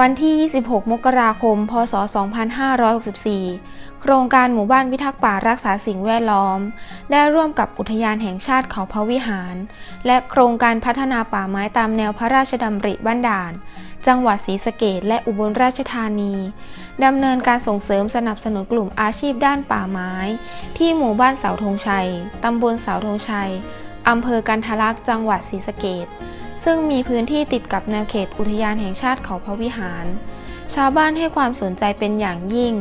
วันที่ 26 มกราคม พศ 2564 โครงการหมู่บ้านพิทักษ์ป่ารักษาสิ่งแวดล้อม ได้ร่วมกับอุทยานแห่งชาติเขาพระวิหาร และโครงการพัฒนาป่าไม้ตามแนวพระราชดำริบ้านด่าน จังหวัดศรีสะเกษและอุบลราชธานี ดำเนินการส่งเสริมสนับสนุนกลุ่มอาชีพด้านป่าไม้ ที่หมู่บ้านเสาธงชัย ตำบลเสาธงชัย อำเภอกันทะลักจังหวัดศรีสะเกษ ซึ่งมีพื้นที่ติดกับแนวเขตอุทยานแห่งชาติเขาพระวิหาร ชาวบ้านให้ความสนใจเป็นอย่างยิ่ง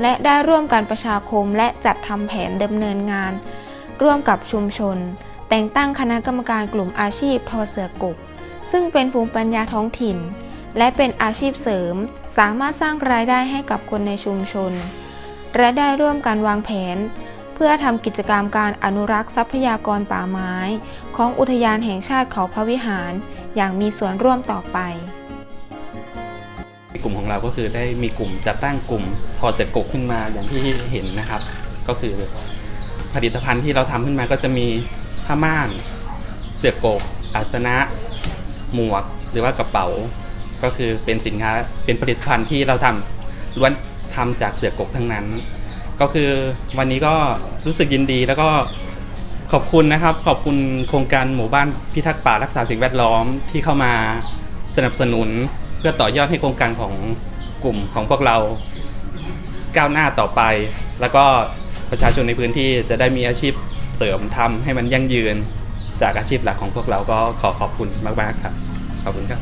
และได้ร่วมกันประชาคมและจัดทำแผนดำเนินงาน ร่วมกับชุมชน แต่งตั้งคณะกรรมการกลุ่มอาชีพทอเสือกก ซึ่งเป็นภูมิปัญญาท้องถิ่น และเป็นอาชีพเสริม สามารถสร้างรายได้ให้กับคนในชุมชน และได้ร่วมกันวางแผน พื่อทำกิจกรรมการอนุรักษ์ทรัพยากรป่าไม้ ของอุทยานแห่งชาติเขาพระวิหาร อย่างมีส่วนร่วมต่อไป กลุ่มของเราก็คือได้มีกลุ่มจัดตั้งกลุ่มทอเสร็จกกขึ้นมาอย่างที่เห็นนะครับ ก็คือผลิตภัณฑ์ที่เราทำขึ้นมาก็จะมีผ้าม่านเสือกกอาสนะ หมวก หรือว่ากระเป๋า ก็คือเป็นสินค้าเป็นผลิตภัณฑ์ที่เราทำล้วนทำจากเสือกกทั้งนั้น ก็คือวันนี้ก็รู้สึกยินดีแล้วก็ขอบคุณนะครับ ขอบคุณโครงการหมู่บ้านพิทักษ์ป่ารักษาสิ่งแวดล้อมที่เข้ามาสนับสนุน เพื่อต่อยอดให้โครงการของกลุ่มของพวกเราก้าวหน้าต่อไป แล้วก็ประชาชนในพื้นที่จะได้มีอาชีพเสริมทำให้มันยั่งยืน จากอาชีพหลักของพวกเราก็ขอขอบคุณมากๆครับขอบคุณครับ